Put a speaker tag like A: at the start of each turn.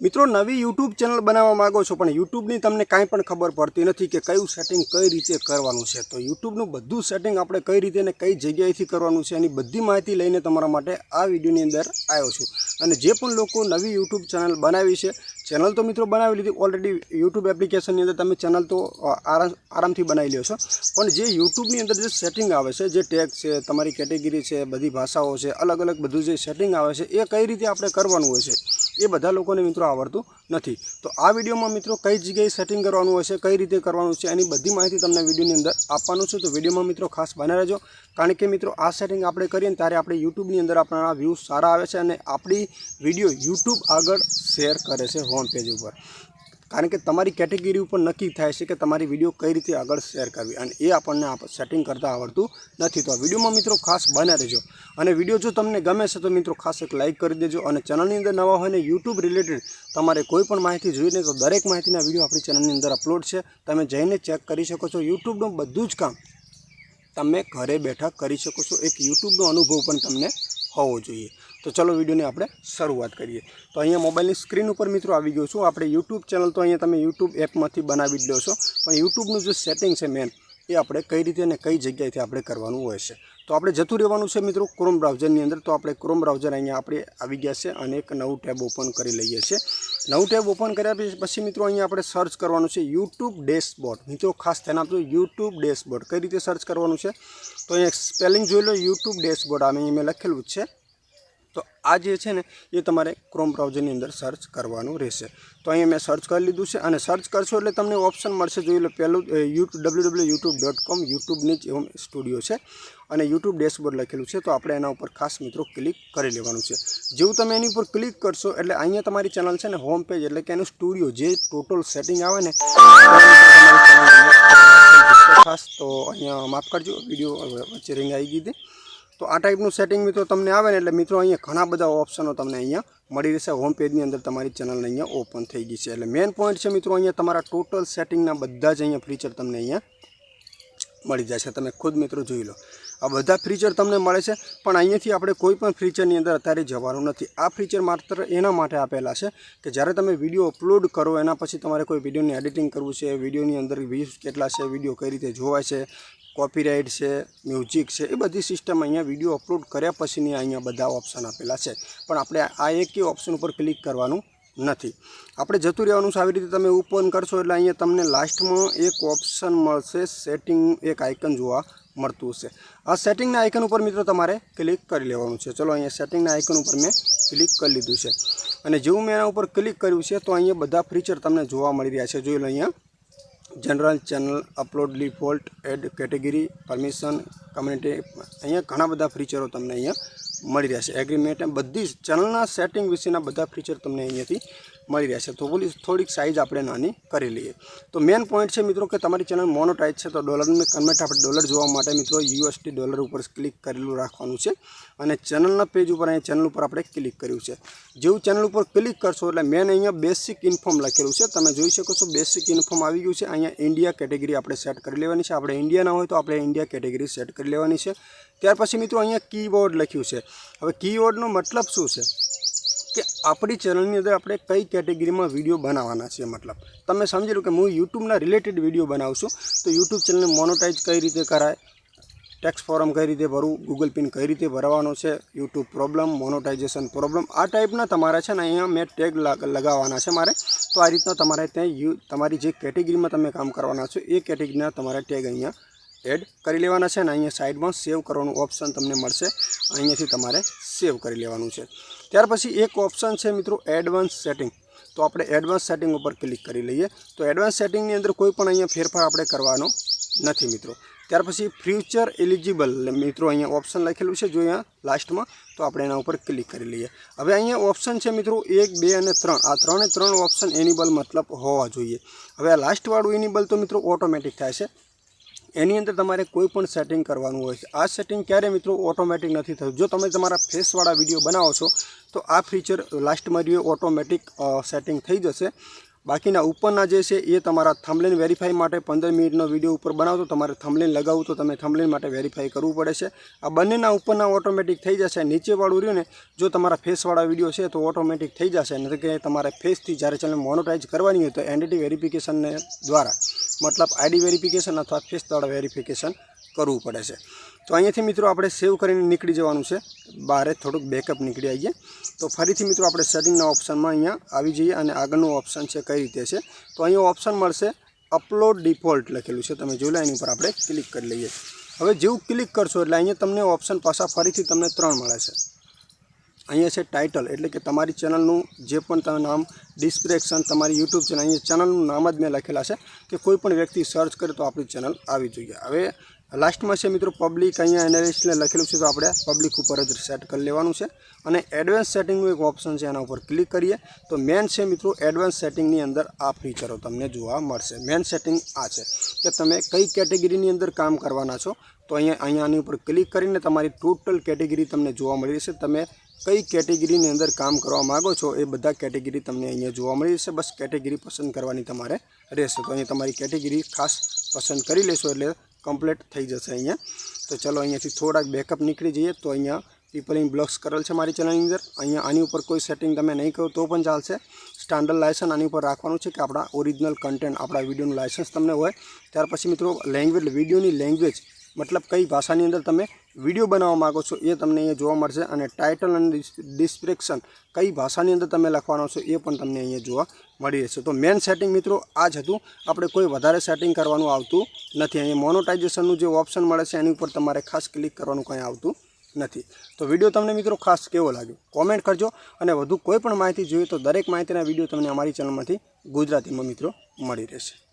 A: મિત્રો, નવી YouTube channel બનાવવા માગો છો, પણ યુટ્યુબની તમને કાંઈ પણ ખબર પડતી નથી કે કયું સેટિંગ કઈ રીતે કરવાનું છે. તો યુટ્યુબનું બધું સેટિંગ આપણે કઈ રીતે અને કઈ જગ્યાએથી કરવાનું છે, એની બધી માહિતી લઈને તમારા માટે આ વિડીયોની અંદર આવ્યો છું. અને જે પણ લોકો નવી યુટ્યુબ ચેનલ બનાવી છે ચેનલ તો મિત્રો બનાવી લીધી ઓલરેડી યુટ્યુબ એપ્લિકેશનની અંદર તમે ચેનલ તો આરામ, આરામથી બનાવી લ્યો છો. પણ જે યુટ્યુબની અંદર જે સેટિંગ આવે છે, જે ટેગ છે, તમારી કેટેગરી છે, બધી ભાષાઓ છે અલગ અલગ બધું જે સેટિંગ આવે છે, એ કઈ રીતે આપણે કરવાનું હોય છે? એ બધા લોકોને મિત્રો આવડતું નથી. તો આ વિડીયોમાં મિત્રો કઈ જગ્યાએ સેટિંગ કરવાનું હોય છે, કઈ રીતે કરવાનું છે, એની બધી માહિતી તમને વિડીયોની અંદર આપવાનું છે. તો વિડીયોમાં મિત્રો ખાસ બને રહેજો. કારણ કે મિત્રો આ સેટિંગ આપણે કરીએ ત્યારે આપણે યુટ્યુબની અંદર આપણા વ્યૂઝ સારા આવે છે અને આપણી વીડિયો યુટ્યુબ આગળ શેર કરે છે હોમ પેજ ઉપર. કારણ કે તમારી કેટેગરી ઉપર નક્કી થાય છે કે તમારી વીડિયો કઈ રીતે આગળ શેર કરવી અને એ આપણને આપ સેટિંગ કરતાં આવડતું નથી. તો આ વિડીયોમાં મિત્રો ખાસ બને રહેજો. અને વીડિયો જો તમને ગમે છે તો મિત્રો ખાસ એક લાઇક કરી દેજો અને ચેનલની અંદર નવા હોય ને યુટ્યુબ રિલેટેડ તમારે કોઈ પણ માહિતી જોઈને તો દરેક માહિતીના વીડિયો આપણી ચેનલની અંદર અપલોડ છે. તમે જઈને ચેક કરી શકો છો. યુટ્યુબનું બધું જ કામ તમે ઘરે બેઠા કરી શકો છો. એક યુટ્યુબનો અનુભવ પણ તમને હોવો જોઈએ. તો ચલો વિડીયોની આપણે શરૂઆત કરીએ. તો અહીંયા મોબાઈલની સ્ક્રીન ઉપર મિત્રો આવી ગયો છું. આપણે યુટ્યુબ ચેનલ તો અહીંયા તમે યુટ્યુબ એપમાંથી બનાવી જ લો છો. પણ યુટ્યુબનું જે સેટિંગ છે મેન એ આપણે કઈ રીતે અને કઈ જગ્યાએથી આપણે કરવાનું હોય છે. તો આપણે જતું રહેવાનું છે મિત્રો ક્રોમ બ્રાઉઝરની અંદર. તો આપણે ક્રોમ બ્રાઉઝર અહીંયા આપણે આવી ગયા છે અને એક નવું ટેબ ઓપન કરી લઈએ છીએ. નવું ટેબ ઓપન કર્યા પછી મિત્રો અહીંયા આપણે સર્ચ કરવાનું છે યુટ્યુબ ડેશબોર્ડ મિત્રો ખાસ ધ્યાન આપજો યુટ્યુબ ડેશબોર્ડ કઈ રીતે સર્ચ કરવાનું છે? તો અહીંયા સ્પેલિંગ જોઈ લો યુટ્યુબ ડેશબોર્ડ અહીં મેં લખેલું છે. આ જે છે ને, એ તમારે ક્રોમ બ્રાઉઝરની અંદર સર્ચ કરવાનું રહેશે. તો અહીંયા મેં સર્ચ કરી લીધું છે અને સર્ચ કરશો એટલે તમને ઓપ્શન મળશે. જોઈ લો પહેલું YouTube W W YouTube dot com યુટ્યુબની જ હોમ સ્ટુડિયો છે. અને યુટ્યુબ ડેશબોર્ડ લખેલું છે. તો આપણે એના ઉપર ખાસ મિત્રો ક્લિક કરી લેવાનું છે. જેવું તમે એની ઉપર ક્લિક કરશો એટલે અહીંયા તમારી ચેનલ છે ને હોમ પેજ એટલે કે એનું સ્ટુડિયો જે ટોટલ સેટિંગ આવે ને ખાસ તો અહીંયા માફ કરજો વીડિયો વચ્ચે રિંગ આવી ગઈ હતી. તો આ ટાઈપનું સેટિંગ મિત્રો તમને આવે ને એટલે મિત્રો અહીંયા ઘણા બધા ઓપ્શનો તમને અહીંયા મળી રહેશે. હોમ પેજની અંદર તમારી ચેનલને અહીંયા ઓપન થઈ ગઈ છે. એટલે મેઇન પોઈન્ટ છે મિત્રો અહીંયા તમારા ટોટલ સેટિંગના બધા જ અહીંયા ફીચર તમને અહીંયા મળી જાય છે. તમે ખુદ મિત્રો જોઈ લો. આ બધા ફીચર તમને મળે છે, પણ અહીંયાથી આપણે કોઈ પણ ફીચરની અંદર અત્યારે જવાનું નથી. આ ફીચર માત્ર એના માટે આપેલા છે કે જ્યારે તમે વીડિયો અપલોડ કરો, એના પછી તમારે કોઈ વિડીયોની એડિટિંગ કરવું છે વિડીયોની અંદર વ્યૂઝ કેટલા છે વીડિયો કઈ રીતે જોવાય છે કોપીરાઇટ છે, મ્યુઝિક છે, એ બધી સિસ્ટમ અહીંયા વીડિયો અપલોડ કર્યા પછીની અહીંયા બધા ઓપ્શન આપેલા છે. પણ આપણે આ એક ઓપ્શન ઉપર ક્લિક કરવાનું નથી. આપણે જતું રહેવાનું છે, આવી રીતે તમે ઓપન કરશો એટલે અહીંયા તમને લાસ્ટમાં એક ઓપ્શન મળશે સેટિંગ એક આઇકન જોવા મળતું હશે. આ સેટિંગના આઇકન ઉપર મિત્રો તમારે ક્લિક કરી લેવાનું છે. ચલો અહીંયા સેટિંગના આઇકન ઉપર મેં ક્લિક કરી લીધું છે. અને જેવું મેં એના ઉપર ક્લિક કર્યું છે, તો અહીંયા બધા ફીચર તમને જોવા મળી રહ્યા છે. જોઈ લો અહીંયા. General channel upload default add category permission community, અહીંયા ઘણા બધા ફીચરો તમને અહીંયા મળી રહેશે. એગ્રીમેન્ટ બધી જ ચેનલના સેટિંગ વિશેના બધા ફીચર તમને અહીંયાથી મળી રહ્યા છે. તો બોલી થોડીક સાઇઝ આપણે નાની કરી લઈએ. તો મેન પોઈન્ટ છે મિત્રો કે તમારી ચેનલ મોનોટાઇઝ છે, તો ડોલરને કન્વર્ટ આપણે ડોલર જોવા માટે મિત્રો યુએસટી ડોલર ઉપર ક્લિક કરેલું રાખવાનું છે. અને ચેનલના પેજ ઉપર અહીંયા ચેનલ ઉપર આપણે ક્લિક કર્યું છે. જેવું ચેનલ ઉપર ક્લિક કરશો એટલે મેન અહીંયા બેસિક ઇન્ફોર્મ લખેલું છે. તમે જોઈ શકો છો બેસિક ઇન્ફોર્મ આવી ગયું છે. અહીંયા ઇન્ડિયા કેટેગરી આપણે સેટ કરી લેવાની છે. આપણે ઇન્ડિયાના હોય તો આપણે ઇન્ડિયા કેટેગરી સેટ કરી લેવાની છે. ત્યાર પછી મિત્રો અહીંયા કીબોર્ડ લખ્યું છે. હવે કીબોર્ડનો મતલબ શું છે? કે આપણી ચેનલની અંદર આપણે કઈ કેટેગરીમાં વીડિયો બનાવવાના છે, મતલબ? તમે સમજી લો કે હું યુટ્યુબના રિલેટેડ વીડિયો બનાવશું, તો યુટ્યુબ ચેનલને મોનોટાઈઝ કઈ રીતે કરાય? ટેક્સ ફોરમ કઈ રીતે ભરવું? ગૂગલ પિન કઈ રીતે ભરવાનો છે? યુટ્યુબ પ્રોબ્લેમ મોનોટાઇઝેશન પ્રોબ્લેમ આ ટાઈપના તમારા છે ને અહીંયા મેં ટેગ લગાવવાના છે મારે. તો આ રીતના તમારે ત્યાં તમારી જે કેટેગરીમાં તમે કામ કરવાના છો, એ કેટેગરીના તમારે ટેગ અહીંયા એડ કરી લેવાના છે અને અહીંયા સાઈડમાં સેવ કરવાનું ઓપ્શન તમને મળશે. અહીંયાથી તમારે સેવ કરી લેવાનું છે. ત્યાર પછી એક ઓપ્શન છે મિત્રો એડવાન્સ સેટિંગ તો આપણે એડવાન્સ સેટિંગ ઉપર ક્લિક કરી લઈએ. તો એડવાન્સ સેટિંગની અંદર કોઈ પણ અહીંયા ફેરફાર આપણે કરવાનો નથી મિત્રો. ત્યાર પછી ફ્યુચર એલિજિબલ મિત્રો અહીંયા ઓપ્શન લખેલું છે જો અહીંયા લાસ્ટમાં તો આપણે એના ઉપર ક્લિક કરી લઈએ. હવે અહીંયા ઓપ્શન છે મિત્રો એક, બે અને ત્રણ. આ ત્રણે ત્રણ ઓપ્શન એનિબલ મતલબ હોવા જોઈએ. હવે આ લાસ્ટવાળું એનિબલ તો મિત્રો ઓટોમેટિક થાય છે. એની અંદર તમારે કોઈ પણ સેટિંગ કરવાનું હોય છે. આ સેટિંગ ક્યારે મિત્રો ઓટોમેટિક નથી થતું. જો તમે તમારા ફેસવાળા વીડિયો બનાવો છો, તો આ ફીચર લાસ્ટમાં રહ્યો ઓટોમેટિક સેટિંગ થઈ જશે. બાકીના ઉપરના જે છે એ તમારા થમલેન વેરીફાઈ માટે પંદર મિનિટનો વીડિયો ઉપર બનાવો તો તમારે થમલેન લગાવવું તો તમે થમલેન માટે વેરીફાઈ કરવું પડે છે. આ બંનેના ઉપરના ઓટોમેટિક થઈ જશે, નીચેવાળું રહ્યું ને, જો તમારા ફેસવાળા વીડિયો છે તો ઓટોમેટિક થઈ જશે નથી કે તમારે ફેસથી જ્યારે ચેનલ મોનોટાઈઝ કરવાની હોય તો એન્ટિટી વેરિફિકેશનને દ્વારા, મતલબ આઈડી વેરિફિકેશન અથવા ફેસ દ્વારા વેરિફિકેશન કરવું પડે છે. તો અહીંયાથી મિત્રો આપણે સેવ કરીને નીકળી જવાનું છે. બહારે થોડુંક બેકઅપ નીકળી આવીએ તો ફરીથી મિત્રો આપણે સેટિંગના ઓપ્શનમાં અહીંયા આવી જઈએ અને આગળનું ઓપ્શન છે કઈ રીતે છે. તો અહીંયા ઓપ્શન મળશે અપલોડ ડિફોલ્ટ લખેલું છે. તમે જોઈ લો એની ઉપર આપણે ક્લિક કરી લઈએ. હવે જેવું ક્લિક કરશો એટલે અહીંયા તમને ઓપ્શન પાછા ફરીથી તમને ત્રણ મળે છે. અહીંયા છે ટાઇટલ એટલે કે તમારી ચેનલનું જે પણ તમે નામ ડિસ્પ્રેક્શન તમારી યુટ્યુબ ચેનલ અહીંયા ચેનલનું નામ જ મેં લખેલા છે કે કોઈ પણ વ્યક્તિ સર્ચ કરે તો આપણી ચેનલ આવી જોઈએ. હવે લાસ્ટમાં છે મિત્રો પબ્લિક અહીંયા એનાલિસ્ટને લખેલું છે તો આપણે પબ્લિક ઉપર જ સેટ કરી લેવાનું છે. અને એડવાન્સ સેટિંગનું એક ઓપ્શન છે, એના ઉપર ક્લિક કરીએ. તો મેન છે મિત્રો એડવાન્સ સેટિંગની અંદર આ ફીચરો તમને જોવા મળશે. મેન સેટિંગ આ છે કે તમે કઈ કેટેગરીની અંદર કામ કરવાના છો, તો અહીંયા અહીંયાની ઉપર ક્લિક કરીને તમારી ટોટલ કેટેગરી તમને જોવા મળી રહેશે. તમે કઈ કેટેગરીની અંદર કામ કરવા માગો છો, એ બધા કેટેગરી તમને અહીંયા જોવા મળી જશે બસ કેટેગરી પસંદ કરવાની તમારે રહેશે. તો અહીંયા તમારી કેટેગરી ખાસ પસંદ કરી લેશો એટલે કમ્પ્લીટ થઈ જશે અહીંયા. તો ચલો અહીંયાથી થોડાક બેકઅપ નીકળી જઈએ તો અહીંયા પીપલિંગ બ્લોક્સ કરેલ છે મારી ચેનલની અંદર. અહીંયા આની ઉપર કોઈ સેટિંગ તમે નહીં કરો તો પણ ચાલશે. સ્ટાન્ડર્ડ લાયસન્સ આની ઉપર રાખવાનું છે કે આપણા ઓરિજિનલ કન્ટેન્ટ આપણા વિડીયોનું લાયસન્સ તમને હોય. ત્યાર પછી મિત્રો લેંગ્વેજ વિડીયોની લેંગ્વેજ મતલબ કઈ ભાષાની અંદર તમે વીડિયો બનાવવા માગો છો એ તમને અહીંયા જોવા મળશે અને ટાઇટલ અને ડિસ્ક્રિપ્શન કઈ ભાષાની અંદર તમે લખવાનો છો એ પણ તમને અહીંયા જોવા મળી રહેશે. તો મેન સેટિંગ મિત્રો આ જ હતું. આપણે કોઈ વધારે સેટિંગ કરવાનું આવતું નથી. અહીંયા મોનોટાઇઝેશનનું જે ઓપ્શન મળે છે, એની ઉપર તમારે ખાસ ક્લિક કરવાનું કંઈ આવતું નથી. તો વીડિયો તમને મિત્રો ખાસ કેવો લાગ્યો? કોમેન્ટ કરજો. અને વધુ કોઈ પણ માહિતી જોઈએ તો દરેક માહિતીના વીડિયો તમને અમારી ચેનલમાંથી ગુજરાતીમાં મિત્રો મળી રહેશે.